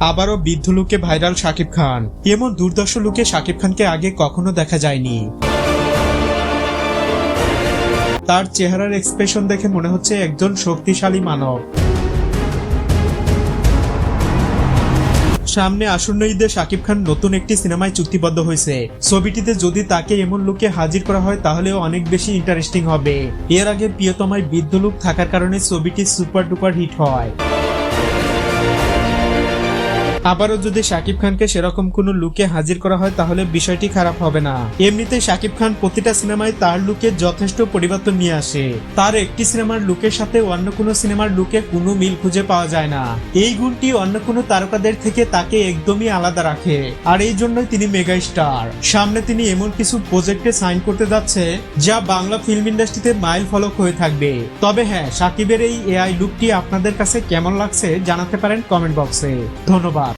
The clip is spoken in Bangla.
আবারও বৃদ্ধ লুকে ভাইরাল শাকিব খান। এমন দুর্দশ লুকে শাকিব খানকে আগে কখনো দেখা যায়নি। তার চেহারার এক্সপ্রেশন দেখে মনে হচ্ছে একজন শক্তিশালী মানব। সামনে আসন্ন ঈদে শাকিব খান নতুন একটি সিনেমায় চুক্তিবদ্ধ হয়েছে। ছবিটিতে যদি তাকে এমন লুকে হাজির করা হয় তাহলে অনেক বেশি ইন্টারেস্টিং হবে। এর আগে প্রিয়তমায় বৃদ্ধ লুক থাকার কারণে ছবিটি সুপার ডুপার হিট হয়। আবারও যদি শাকিব খানকে সেরকম কোনো লুকে হাজির করা হয়, তাহলে বিষয়টি খারাপ হবে না। এমনিতে শাকিব খান প্রতিটা সিনেমায় তার লুকে যথেষ্ট পরিবর্তন নিয়ে আসে। তার একটি সিনেমার লুকের সাথে অন্য কোনো সিনেমার লুকে কোনো মিল খুঁজে পাওয়া যায় না। এই গুণটি অন্য কোনো তারকাদের থেকে তাকে একদমই আলাদা রাখে। আর এই জন্যই তিনি মেগা স্টার। সামনে তিনি এমন কিছু প্রজেক্টে সাইন করতে যাচ্ছে, যা বাংলা ফিল্ম ইন্ডাস্ট্রিতে মাইল ফলক হয়ে থাকবে। তবে হ্যাঁ সাকিবের এই এআই লুকটি আপনাদের কাছে কেমন লাগছে জানাতে পারেন কমেন্ট বক্সে। ধন্যবাদ।